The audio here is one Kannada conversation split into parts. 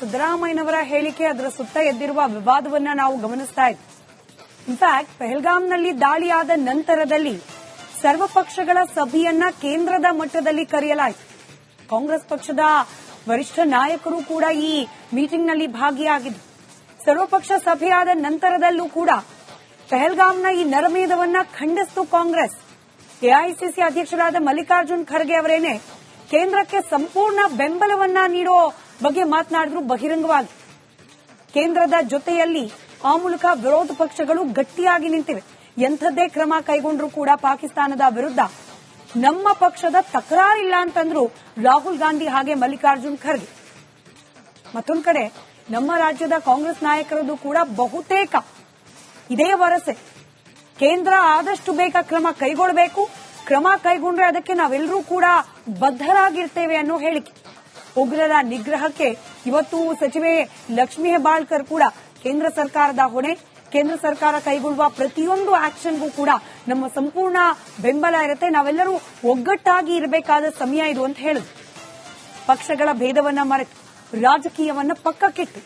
ಸಿದ್ದರಾಮಯ್ಯನವರ ಹೇಳಿಕೆ ಅದರ ಸುತ್ತ ಎದ್ದಿರುವ ವಿವಾದವನ್ನ ನಾವು ಗಮನಿಸ್ತಾ ಇದ್ವಿ. ಇನ್ಫ್ಯಾಕ್ಟ್ ಪೆಹಲ್ಗಾಂನಲ್ಲಿ ದಾಳಿಯಾದ ನಂತರದಲ್ಲಿ ಸರ್ವಪಕ್ಷಗಳ ಸಭೆಯನ್ನ ಕೇಂದ್ರದ ಮಟ್ಟದಲ್ಲಿ ಕರೆಯಲಾಯಿತು. ಕಾಂಗ್ರೆಸ್ ಪಕ್ಷದ ವರಿಷ್ಠ ನಾಯಕರು ಕೂಡ ಈ ಮೀಟಿಂಗ್ನಲ್ಲಿ ಭಾಗಿಯಾಗಿದ್ದರು. ಸರ್ವಪಕ್ಷ ಸಭೆಯಾದ ನಂತರದಲ್ಲೂ ಕೂಡ ಪೆಹಲ್ಗಾಂನ ಈ ನರಮೇಧವನ್ನ ಖಂಡಿಸಿತು ಕಾಂಗ್ರೆಸ್. ಎಐಸಿಸಿ ಅಧ್ಯಕ್ಷರಾದ ಮಲ್ಲಿಕಾರ್ಜುನ್ ಖರ್ಗೆ ಅವರೇನೆ ಕೇಂದ್ರಕ್ಕೆ ಸಂಪೂರ್ಣ ಬೆಂಬಲವನ್ನ ನೀಡೋ ಬಗ್ಗೆ ಮಾತನಾಡಿದ್ರು ಬಹಿರಂಗವಾಗಿ. ಕೇಂದ್ರದ ಜೊತೆಯಲ್ಲಿ ಆ ಮೂಲಕ ವಿರೋಧ ಪಕ್ಷಗಳು ಗಟ್ಟಿಯಾಗಿ ನಿಂತಿವೆ. ಎಂಥದ್ದೇ ಕ್ರಮ ಕೈಗೊಂಡರೂ ಕೂಡ ಪಾಕಿಸ್ತಾನದ ವಿರುದ್ಧ ನಮ್ಮ ಪಕ್ಷದ ತಕರಾರಿಲ್ಲ ಅಂತಂದ್ರು ರಾಹುಲ್ ಗಾಂಧಿ ಹಾಗೆ ಮಲ್ಲಿಕಾರ್ಜುನ್ ಖರ್ಗೆ. ಮತ್ತೊಂದು ಕಡೆ ನಮ್ಮ ರಾಜ್ಯದ ಕಾಂಗ್ರೆಸ್ ನಾಯಕರದು ಕೂಡ ಬಹುತೇಕ ಇದೇ ವರಸೆ. ಕೇಂದ್ರ ಆದಷ್ಟು ಬೇಗ ಕ್ರಮ ಕೈಗೊಳ್ಳಬೇಕು ಕ್ರಮ ಕೈಗೊಂಡ್ರೆ ಅದಕ್ಕೆ ನಾವೆಲ್ಲರೂ ಕೂಡ ಬದ್ಧರಾಗಿರ್ತೇವೆ ಅನ್ನೋ ಹೇಳಿಕೆ. ಉಗ್ರರ ನಿಗ್ರಹಕ್ಕೆ ಇವತ್ತು ಸಚಿವೆ ಲಕ್ಷ್ಮೀ ಹೆಬ್ಬಾಳ್ಕರ್ ಕೂಡ ಕೇಂದ್ರ ಸರ್ಕಾರದ ಹೊಣೆ. ಕೇಂದ್ರ ಸರ್ಕಾರ ಕೈಗೊಳ್ಳುವ ಪ್ರತಿಯೊಂದು ಆಕ್ಷನ್ಗೂ ಕೂಡ ನಮ್ಮ ಸಂಪೂರ್ಣ ಬೆಂಬಲ ಇರುತ್ತೆ. ನಾವೆಲ್ಲರೂ ಒಗ್ಗಟ್ಟಾಗಿ ಇರಬೇಕಾದ ಸಮಯ ಇದು ಅಂತ ಹೇಳಿದ್ರು ಪಕ್ಷಗಳ ಭೇದವನ್ನ ಮರೆತು ರಾಜಕೀಯವನ್ನ ಪಕ್ಕಕ್ಕಿಟ್ಟು.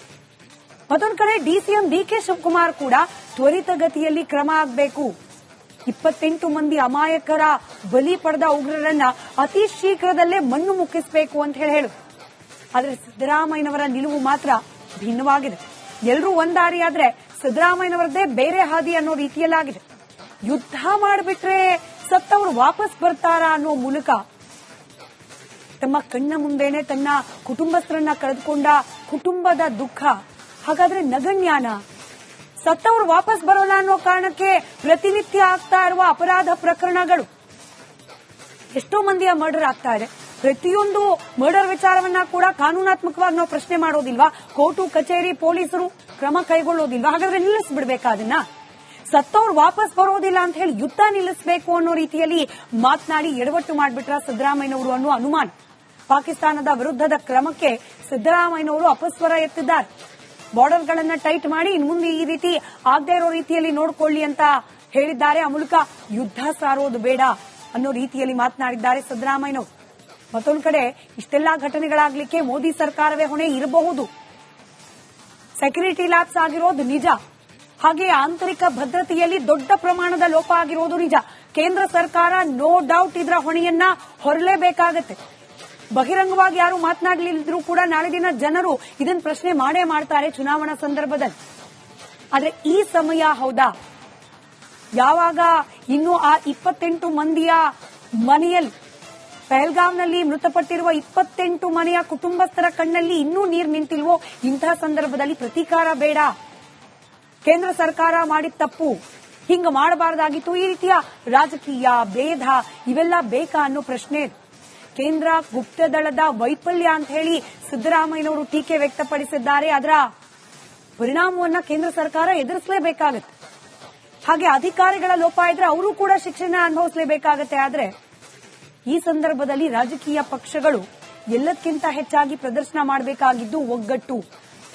ಮತ್ತೊಂದು ಕಡೆ ಡಿಸಿಎಂ ಡಿಕೆ ಶಿವಕುಮಾರ್ ಕೂಡ ತ್ವರಿತಗತಿಯಲ್ಲಿ ಕ್ರಮ ಆಗಬೇಕು. ಇಪ್ಪತ್ತೆಂಟು ಮಂದಿ ಅಮಾಯಕರ ಬಲಿ ಪಡೆದ ಉಗ್ರರನ್ನ ಅತಿ ಶೀಘ್ರದಲ್ಲೇ ಮಣ್ಣು ಮುಕ್ಕಿಸಬೇಕು ಅಂತ ಹೇಳಿ ಹೇಳು ಆದ್ರೆ ಸಿದ್ದರಾಮಯ್ಯನವರ ನಿಲುವು ಮಾತ್ರ ಭಿನ್ನವಾಗಿದೆ. ಎಲ್ಲರೂ ಒಂದಾರಿಯಾದ್ರೆ ಸಿದ್ದರಾಮಯ್ಯನವರದ್ದೇ ಬೇರೆ ಹಾದಿ ಅನ್ನೋ ರೀತಿಯಲ್ಲಾಗಿದೆ. ಯುದ್ಧ ಮಾಡಿಬಿಟ್ರೆ ಸತ್ತವರು ವಾಪಸ್ ಬರ್ತಾರಾ ಅನ್ನೋ ಮೂಲಕ ತಮ್ಮ ಕಣ್ಣ ಮುಂದೆನೆ ತನ್ನ ಕುಟುಂಬಸ್ಥರನ್ನ ಕಳೆದುಕೊಂಡ ಕುಟುಂಬದ ದುಃಖ, ಹಾಗಾದ್ರೆ ನಗಣ್ಯಾನ ಸತ್ತವರು ವಾಪಸ್ ಬರೋಣ ಅನ್ನೋ ಕಾರಣಕ್ಕೆ ಪ್ರತಿನಿತ್ಯ ಆಗ್ತಾ ಇರುವ ಅಪರಾಧ ಪ್ರಕರಣಗಳು. ಎಷ್ಟೋ ಮಂದಿಯ ಮರ್ಡರ್ ಆಗ್ತಾ ಇದೆ. ಪ್ರತಿಯೊಂದು ಮರ್ಡರ್ ವಿಚಾರವನ್ನ ಕೂಡ ಕಾನೂನಾತ್ಮಕವಾಗಿ ನಾವು ಪ್ರಶ್ನೆ ಮಾಡೋದಿಲ್ವಾ? ಕೋರ್ಟು, ಕಚೇರಿ, ಪೊಲೀಸರು ಕ್ರಮ ಕೈಗೊಳ್ಳೋದಿಲ್ವಾ? ಹಾಗಾದ್ರೆ ನಿಲ್ಲಿಸ್ಬಿಡ್ಬೇಕಾ ಅದನ್ನ. ಸತ್ತವ್ರು ವಾಪಸ್ ಬರೋದಿಲ್ಲ ಅಂತ ಹೇಳಿ ಯುದ್ಧ ನಿಲ್ಲಿಸಬೇಕು ಅನ್ನೋ ರೀತಿಯಲ್ಲಿ ಮಾತನಾಡಿ ಎಡವಟ್ಟು ಮಾಡಿಬಿಟ್ರ ಸಿದ್ದರಾಮಯ್ಯನವರು ಅನ್ನೋ ಅನುಮಾನ. ಪಾಕಿಸ್ತಾನದ ವಿರುದ್ಧದ ಕ್ರಮಕ್ಕೆ ಸಿದ್ದರಾಮಯ್ಯನವರು ಅಪಸ್ವರ ಎತ್ತಿದ್ದಾರೆ. ಬಾರ್ಡರ್ಗಳನ್ನ ಟೈಟ್ ಮಾಡಿ ಇನ್ ಮುಂದೆ ಈ ರೀತಿ ಆಗದೆ ಇರೋ ರೀತಿಯಲ್ಲಿ ನೋಡ್ಕೊಳ್ಳಿ ಅಂತ ಹೇಳಿದ್ದಾರೆ. ಆ ಮೂಲಕ ಯುದ್ಧ ಸಾರೋದು ಬೇಡ ಅನ್ನೋ ರೀತಿಯಲ್ಲಿ ಮಾತನಾಡಿದ್ದಾರೆ ಸಿದ್ದರಾಮಯ್ಯನವರು. ಮತ್ತೊಂದು ಕಡೆ, ಇಷ್ಟೆಲ್ಲಾ ಘಟನೆಗಳಾಗ್ಲಿಕ್ಕೆ ಮೋದಿ ಸರ್ಕಾರವೇ ಹೊಣೆ ಇರಬಹುದು. ಸೆಕ್ಯೂರಿಟಿ ಲ್ಯಾಬ್ಸ್ ಆಗಿರೋದು ನಿಜ. ಹಾಗೆ ಆಂತರಿಕ ಭದ್ರತೆಯಲ್ಲಿ ದೊಡ್ಡ ಪ್ರಮಾಣದ ಲೋಪ ಆಗಿರೋದು ನಿಜ. ಕೇಂದ್ರ ಸರ್ಕಾರ ನೋ ಡೌಟ್ ಇದರ ಹೊಣೆಯನ್ನ ಹೊರಲೇಬೇಕಾಗತ್ತೆ. ಬಹಿರಂಗವಾಗಿ ಯಾರು ಮಾತನಾಡಲಿದ್ರು ಕೂಡ ನಾಳೆ ದಿನ ಜನರು ಇದನ್ನು ಪ್ರಶ್ನೆ ಮಾಡೇ ಮಾಡ್ತಾರೆ ಚುನಾವಣಾ ಸಂದರ್ಭದಲ್ಲಿ. ಆದ್ರೆ ಈ ಸಮಯ ಹೌದಾ? ಯಾವಾಗ ಇನ್ನು ಆ ಇಪ್ಪತ್ತೆಂಟು ಮಂದಿಯ ಮನೆಯಲ್ಲಿ ಪಹಲ್ಗಾಮ್ನಲ್ಲಿ ಮೃತಪಟ್ಟಿರುವ ಇಪ್ಪತ್ತೆಂಟು ಮನೆಯ ಕುಟುಂಬಸ್ಥರ ಕಣ್ಣಲ್ಲಿ ಇನ್ನೂ ನೀರು ನಿಂತಿಲ್ವೋ? ಇಂತಹ ಸಂದರ್ಭದಲ್ಲಿ ಪ್ರತೀಕಾರ ಬೇಡ. ಕೇಂದ್ರ ಸರ್ಕಾರ ಮಾಡಿದ ತಪ್ಪು. ಹಿಂಗ ಮಾಡಬಾರದಾಗಿತ್ತು ಈ ರೀತಿಯ ರಾಜಕೀಯ ಭೇದ. ಇವೆಲ್ಲ ಬೇಕಾ ಅನ್ನೋ ಪ್ರಶ್ನೆ. ಕೇಂದ್ರ ಗುಪ್ತದಳದ ವೈಫಲ್ಯ ಅಂತ ಹೇಳಿ ಸಿದ್ದರಾಮಯ್ಯನವರು ಟೀಕೆ ವ್ಯಕ್ತಪಡಿಸಿದ್ದಾರೆ. ಅದರ ಪರಿಣಾಮವನ್ನ ಕೇಂದ್ರ ಸರ್ಕಾರ ಎದುರಿಸಲೇಬೇಕಾಗುತ್ತೆ. ಹಾಗೆ ಅಧಿಕಾರಿಗಳ ಲೋಪ ಇದ್ರೆ ಅವರು ಕೂಡ ಶಿಕ್ಷಣ ಅನುಭವಿಸಲೇಬೇಕಾಗತ್ತೆ. ಆದ್ರೆ ಈ ಸಂದರ್ಭದಲ್ಲಿ ರಾಜಕೀಯ ಪಕ್ಷಗಳು ಎಲ್ಲಕ್ಕಿಂತ ಹೆಚ್ಚಾಗಿ ಪ್ರದರ್ಶನ ಮಾಡಬೇಕಾಗಿದ್ದು ಒಗ್ಗಟ್ಟು.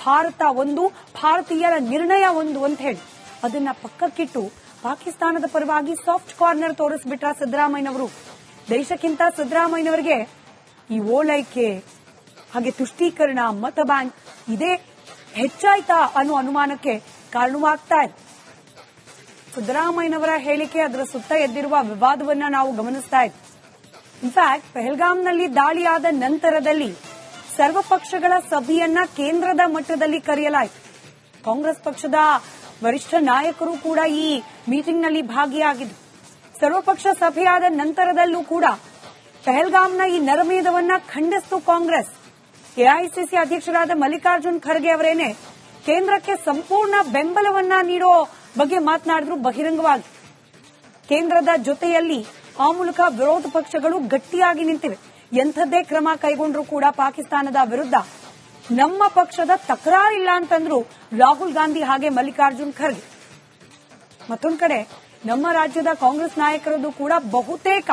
ಭಾರತ ಒಂದು, ಭಾರತೀಯರ ನಿರ್ಣಯ ಒಂದು ಅಂತ ಹೇಳಿ. ಅದನ್ನ ಪಕ್ಕಕ್ಕಿಟ್ಟು ಪಾಕಿಸ್ತಾನದ ಪರವಾಗಿ ಸಾಫ್ಟ್ ಕಾರ್ನರ್ ತೋರಿಸ್ಬಿಟ್ರ ಸಿದ್ದರಾಮಯ್ಯನವರು. ದೇಶಕ್ಕಿಂತ ಸಿದ್ದರಾಮಯ್ಯನವರಿಗೆ ಈ ಓಲೈಕೆ, ಹಾಗೆ ತುಷ್ಟೀಕರಣ, ಮತ ಬ್ಯಾಂಕ್ ಇದೇ ಹೆಚ್ಚಾಯ್ತಾ ಅನ್ನೋ ಅನುಮಾನಕ್ಕೆ ಕಾರಣವಾಗ್ತಾ ಇದೆ. ಸಿದ್ದರಾಮಯ್ಯನವರ ಹೇಳಿಕೆ ಅದರ ಸುತ್ತ ಎದ್ದಿರುವ ವಿವಾದವನ್ನ ನಾವು ಗಮನಿಸ್ತಾ ಇದ್ವಿ. ಇನ್ಫ್ಯಾಕ್ಟ್ ಪೆಹಲ್ಗಾಮ್ನಲ್ಲಿ ದಾಳಿಯಾದ ನಂತರದಲ್ಲಿ ಸರ್ವಪಕ್ಷಗಳ ಸಭೆಯನ್ನ ಕೇಂದ್ರದ ಮಟ್ಟದಲ್ಲಿ ಕರೆಯಲಾಯಿತು. ಕಾಂಗ್ರೆಸ್ ಪಕ್ಷದ ವರಿಷ್ಠ ನಾಯಕರು ಕೂಡ ಈ ಮೀಟಿಂಗ್ನಲ್ಲಿ ಭಾಗಿಯಾಗಿದ್ದರು. ಸರ್ವಪಕ್ಷ ಸಭೆಯಾದ ನಂತರದಲ್ಲೂ ಕೂಡ ಪಹಲ್ಗಾಮ್ನ ಈ ನರಮೇಧವನ್ನ ಖಂಡಿಸಿತು ಕಾಂಗ್ರೆಸ್. ಎಐಸಿಸಿ ಅಧ್ಯಕ್ಷರಾದ ಮಲ್ಲಿಕಾರ್ಜುನ್ ಖರ್ಗೆ ಅವರೇನೆ ಕೇಂದ್ರಕ್ಕೆ ಸಂಪೂರ್ಣ ಬೆಂಬಲವನ್ನ ನೀಡೋ ಬಗ್ಗೆ ಮಾತನಾಡಿದ್ರು ಬಹಿರಂಗವಾಗಿ. ಕೇಂದ್ರದ ಜೊತೆಯಲ್ಲಿ ಆ ಮೂಲಕ ವಿರೋಧ ಪಕ್ಷಗಳು ಗಟ್ಟಿಯಾಗಿ ನಿಂತಿವೆ. ಎಂಥದ್ದೇ ಕ್ರಮ ಕೈಗೊಂಡರೂ ಕೂಡ ಪಾಕಿಸ್ತಾನದ ವಿರುದ್ಧ ನಮ್ಮ ಪಕ್ಷದ ತಕರಾರಿಲ್ಲ ಅಂತಂದ್ರು ರಾಹುಲ್ ಗಾಂಧಿ ಹಾಗೆ ಮಲ್ಲಿಕಾರ್ಜುನ್ ಖರ್ಗೆ. ಮತ್ತೊಂದು ಕಡೆ ನಮ್ಮ ರಾಜ್ಯದ ಕಾಂಗ್ರೆಸ್ ನಾಯಕರದ್ದು ಕೂಡ ಬಹುತೇಕ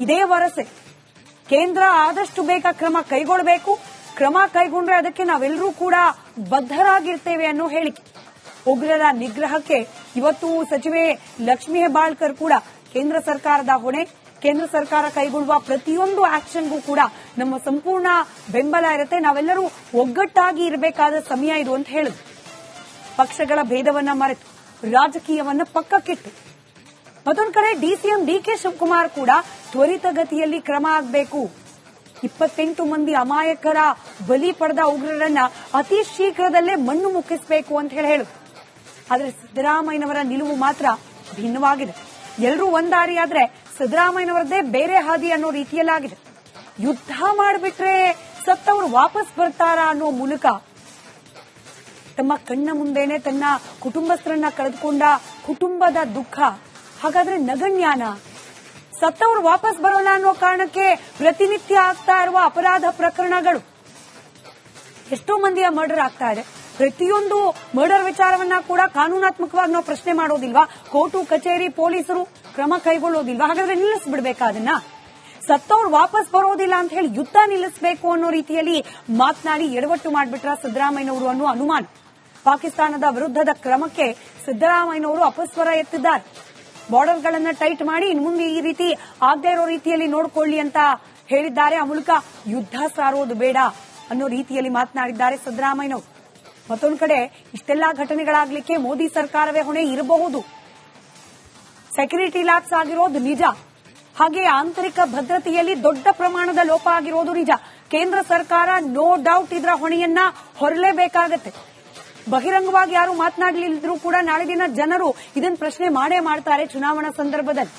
ಇದೇ ವರಸೆ. ಕೇಂದ್ರ ಆದಷ್ಟು ಬೇಗ ಕ್ರಮ ಕೈಗೊಳ್ಳಬೇಕು ಕ್ರಮ ಕೈಗೊಂಡ್ರೆ ಅದಕ್ಕೆ ನಾವೆಲ್ಲರೂ ಕೂಡ ಬದ್ಧರಾಗಿರ್ತೇವೆ ಅನ್ನೋ ಹೇಳಿಕೆ. ಉಗ್ರರ ನಿಗ್ರಹಕ್ಕೆ ಇವತ್ತು ಸಚಿವೆ ಲಕ್ಷ್ಮೀ ಹೆಬ್ಬಾಳ್ಕರ್ ಕೂಡ ಕೇಂದ್ರ ಸರ್ಕಾರದ ಹೊಣೆ. ಕೇಂದ್ರ ಸರ್ಕಾರ ಕೈಗೊಳ್ಳುವ ಪ್ರತಿಯೊಂದು ಆಕ್ಷನ್ಗೂ ಕೂಡ ನಮ್ಮ ಸಂಪೂರ್ಣ ಬೆಂಬಲ ಇರುತ್ತೆ. ನಾವೆಲ್ಲರೂ ಒಗ್ಗಟ್ಟಾಗಿ ಇರಬೇಕಾದ ಸಮಯ ಇದು ಅಂತ ಹೇಳಿದ್ರು ಪಕ್ಷಗಳ ಭೇದವನ್ನ ಮರೆತು, ರಾಜಕೀಯವನ್ನ ಪಕ್ಕಕ್ಕಿಟ್ಟು. ಮತ್ತೊಂದು ಕಡೆ ಡಿಸಿಎಂ ಡಿಕೆ ಶಿವಕುಮಾರ್ ಕೂಡ ತ್ವರಿತಗತಿಯಲ್ಲಿ ಕ್ರಮ ಆಗಬೇಕು. ಇಪ್ಪತ್ತೆಂಟು ಮಂದಿ ಅಮಾಯಕರ ಬಲಿ ಪಡೆದ ಉಗ್ರರನ್ನ ಅತಿ ಶೀಘ್ರದಲ್ಲೇ ಮಣ್ಣು ಮುಕ್ಕಿಸಬೇಕು ಅಂತ ಹೇಳಿ ಹೇಳಿದ್ರು ಆದರೆ ಸಿದ್ದರಾಮಯ್ಯನವರ ನಿಲುವು ಮಾತ್ರ ಭಿನ್ನವಾಗಿದೆ. ಎಲ್ಲರೂ ಒಂದಾರಿಯಾದ್ರೆ ಸಿದ್ದರಾಮಯ್ಯನವರದ್ದೇ ಬೇರೆ ಹಾದಿ ಅನ್ನೋ ರೀತಿಯಲ್ಲಾಗಿದೆ. ಯುದ್ಧ ಮಾಡಿಬಿಟ್ರೆ ಸತ್ತವರು ವಾಪಸ್ ಬರ್ತಾರಾ ಅನ್ನೋ ಮೂಲಕ ತಮ್ಮ ಕಣ್ಣ ಮುಂದೆನೆ ತನ್ನ ಕುಟುಂಬಸ್ಥರನ್ನ ಕಳೆದುಕೊಂಡ ಕುಟುಂಬದ ದುಃಖ, ಹಾಗಾದ್ರೆ ನಗಣ್ಯಾನ ಸತ್ತವರು ವಾಪಸ್ ಬರೋಣ ಅನ್ನೋ ಕಾರಣಕ್ಕೆ ಪ್ರತಿನಿತ್ಯ ಆಗ್ತಾ ಇರುವ ಅಪರಾಧ ಪ್ರಕರಣಗಳು. ಎಷ್ಟೋ ಮಂದಿಯ ಮರ್ಡರ್ ಆಗ್ತಾ ಇದೆ. ಪ್ರತಿಯೊಂದು ಮರ್ಡರ್ ವಿಚಾರವನ್ನ ಕೂಡ ಕಾನೂನಾತ್ಮಕವಾಗಿ ನಾವು ಪ್ರಶ್ನೆ ಮಾಡೋದಿಲ್ವಾ? ಕೋರ್ಟು, ಕಚೇರಿ, ಪೊಲೀಸರು ಕ್ರಮ ಕೈಗೊಳ್ಳೋದಿಲ್ವಾ? ಹಾಗಾದ್ರೆ ನಿಲ್ಲಿಸ್ಬಿಡ್ಬೇಕಾ ಅದನ್ನ? ಸತ್ತವ್ರು ವಾಪಸ್ ಬರೋದಿಲ್ಲ ಅಂತ ಹೇಳಿ ಯುದ್ಧ ನಿಲ್ಲಿಸಬೇಕು ಅನ್ನೋ ರೀತಿಯಲ್ಲಿ ಮಾತನಾಡಿ ಎಡವಟ್ಟು ಮಾಡಿಬಿಟ್ರ ಸಿದ್ದರಾಮಯ್ಯನವರು ಅನ್ನೋ ಅನುಮಾನ. ಪಾಕಿಸ್ತಾನದ ವಿರುದ್ಧದ ಕ್ರಮಕ್ಕೆ ಸಿದ್ದರಾಮಯ್ಯನವರು ಅಪಸ್ವರ ಎತ್ತಿದ್ದಾರೆ. ಬಾರ್ಡರ್ಗಳನ್ನ ಟೈಟ್ ಮಾಡಿ ಇನ್ನು ಮುಂದೆ ಈ ರೀತಿ ಆಗದೇ ಇರೋ ರೀತಿಯಲ್ಲಿ ನೋಡ್ಕೊಳ್ಳಿ ಅಂತ ಹೇಳಿದ್ದಾರೆ. ಆ ಮೂಲಕ ಯುದ್ಧ ಸಾರೋದು ಬೇಡ ಅನ್ನೋ ರೀತಿಯಲ್ಲಿ ಮಾತನಾಡಿದ್ದಾರೆ ಸಿದ್ದರಾಮಯ್ಯನವರು. ಮತ್ತೊಂದು ಕಡೆ, ಇಷ್ಟೆಲ್ಲಾ ಘಟನೆಗಳಾಗ್ಲಿಕ್ಕೆ ಮೋದಿ ಸರ್ಕಾರವೇ ಹೊಣೆ ಇರಬಹುದು. ಸೆಕ್ಯೂರಿಟಿ ಲ್ಯಾಬ್ಸ್ ಆಗಿರೋದು ನಿಜ. ಹಾಗೆ ಆಂತರಿಕ ಭದ್ರತೆಯಲ್ಲಿ ದೊಡ್ಡ ಪ್ರಮಾಣದ ಲೋಪ ಆಗಿರೋದು ನಿಜ. ಕೇಂದ್ರ ಸರ್ಕಾರ ನೋ ಡೌಟ್ ಇದರ ಹೊಣೆಯನ್ನ ಹೊರಲೇಬೇಕಾಗತ್ತೆ. ಬಹಿರಂಗವಾಗಿ ಯಾರು ಮಾತನಾಡಲಿದ್ರು ಕೂಡ ನಾಳೆ ದಿನ ಜನರು ಇದನ್ನ ಪ್ರಶ್ನೆ ಮಾಡೇ ಮಾಡ್ತಾರೆ ಚುನಾವಣಾ ಸಂದರ್ಭದಲ್ಲಿ.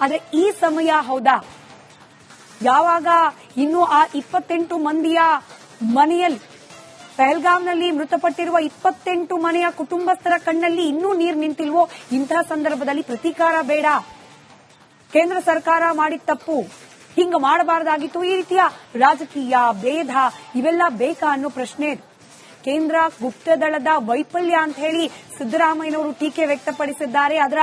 ಆದ್ರೆ ಈ ಸಮಯ ಹೌದಾ? ಯಾವಾಗ ಇನ್ನು ಆ ಇಪ್ಪತ್ತೆಂಟು ಮಂದಿಯ ಮನೆಯಲ್ಲಿ ಪಹಲ್ಗಾಮ್ನಲ್ಲಿ ಮೃತಪಟ್ಟಿರುವ ಇಪ್ಪತ್ತೆಂಟು ಮನೆಯ ಕುಟುಂಬಸ್ಥರ ಕಣ್ಣಲ್ಲಿ ಇನ್ನೂ ನೀರು ನಿಂತಿಲ್ವೋ? ಇಂತಹ ಸಂದರ್ಭದಲ್ಲಿ ಪ್ರತೀಕಾರ ಬೇಡ. ಕೇಂದ್ರ ಸರ್ಕಾರ ಮಾಡಿದ ತಪ್ಪು. ಹಿಂಗ ಮಾಡಬಾರದಾಗಿತ್ತು ಈ ರೀತಿಯ ರಾಜಕೀಯ ಭೇದ. ಇವೆಲ್ಲ ಬೇಕಾ ಅನ್ನೋ ಪ್ರಶ್ನೆ. ಕೇಂದ್ರ ಗುಪ್ತದಳದ ವೈಫಲ್ಯ ಅಂತ ಹೇಳಿ ಸಿದ್ದರಾಮಯ್ಯನವರು ಟೀಕೆ ವ್ಯಕ್ತಪಡಿಸಿದ್ದಾರೆ. ಅದರ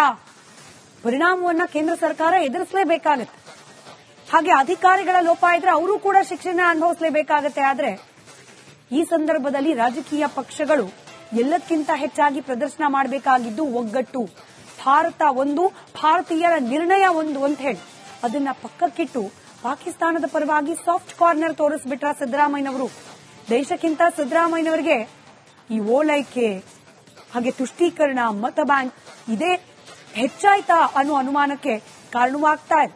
ಪರಿಣಾಮವನ್ನ ಕೇಂದ್ರ ಸರ್ಕಾರ ಎದುರಿಸಲೇಬೇಕಾಗತ್ತೆ. ಹಾಗೆ ಅಧಿಕಾರಿಗಳ ಲೋಪ ಇದ್ರೆ ಅವರು ಕೂಡ ಶಿಕ್ಷಣ ಅನುಭವಿಸಲೇಬೇಕಾಗತ್ತೆ. ಆದ್ರೆ ಈ ಸಂದರ್ಭದಲ್ಲಿ ರಾಜಕೀಯ ಪಕ್ಷಗಳು ಎಲ್ಲಕ್ಕಿಂತ ಹೆಚ್ಚಾಗಿ ಪ್ರದರ್ಶನ ಮಾಡಬೇಕಾಗಿದ್ದು ಒಗ್ಗಟ್ಟು. ಭಾರತ ಒಂದು, ಭಾರತೀಯರ ನಿರ್ಣಯ ಒಂದು ಅಂತ ಹೇಳಿ. ಅದನ್ನ ಪಕ್ಕಕ್ಕಿಟ್ಟು ಪಾಕಿಸ್ತಾನದ ಪರವಾಗಿ ಸಾಫ್ಟ್ ಕಾರ್ನರ್ ತೋರಿಸ್ಬಿಟ್ರ ಸಿದ್ದರಾಮಯ್ಯನವರು. ದೇಶಕ್ಕಿಂತ ಸಿದ್ದರಾಮಯ್ಯನವರಿಗೆ ಈ ಓಲೈಕೆ, ಹಾಗೆ ತುಷ್ಟೀಕರಣ, ಮತ ಬ್ಯಾಂಕ್ ಇದೇ ಹೆಚ್ಚಾಯ್ತಾ ಅನ್ನೋ ಅನುಮಾನಕ್ಕೆ ಕಾರಣವಾಗ್ತಾ ಇದೆ.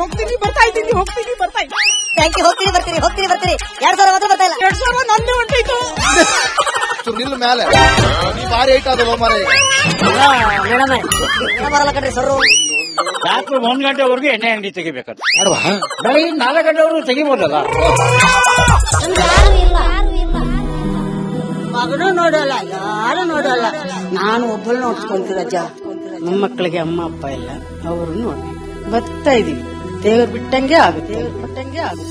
ಹೋಗ್ತೀನಿ ಬರ್ತಾ ಇದ್ದೀನಿ ಹೋಗ್ತೀನಿ ಬರ್ತಾ ಇದ್ದೀನಿ. ಬ್ಯಾಂಕಿಗೆ ಹೋಗ್ತೀನಿ ಬರ್ತೀನಿ ಹೋಗ್ತೀನಿ ಬರ್ತೀನಿ. ಎರಡ್ ಸಾವಿರ ಮಾತ್ರ ಬರ್ತಾ ಇಲ್ಲ? ಎರಡ್ ಸಾವಿರ ನಂದು ಹೊಂಟೈತು ನಿಲ್ ಮೇಲೆ. ಈ ಬಾರಿ ಐಟ್ ಅದು ಮಾರ ಮೇಡಮ್. ಬರಲ್ಲ ಕಣ್ರಿ ಸರ್. ರಾತ್ರಿ ಒಂದ್ ಗಂಟೆವರೆಗೂ ಎಣ್ಣೆ ಅಂಗಡಿ ತೆಗಿಬೇಕಂತ. ಬೆಳಗ್ಗೆ ನಾಲ್ಕು ಗಂಟೆವರೆಗೂ ತೆಗಿಬೋದಲ್ಲ? ಮಗನು ನೋಡಲ್ಲ ಯಾರು ನೋಡಲ್ಲ. ನಾನು ಒಬ್ಬಳು ನೋಡ್ಕೊಂತೀರಜ್ಜ ನಮ್ಮ ಮಕ್ಕಳಿಗೆ ಅಮ್ಮ ಅಪ್ಪ ಇಲ್ಲ ಅವ್ರು ನೋಡಿ ಬರ್ತಾ ಇದೀವಿ தேவர் விட்டங்கே ஆகும் தேவர் விட்டங்கே ஆகும்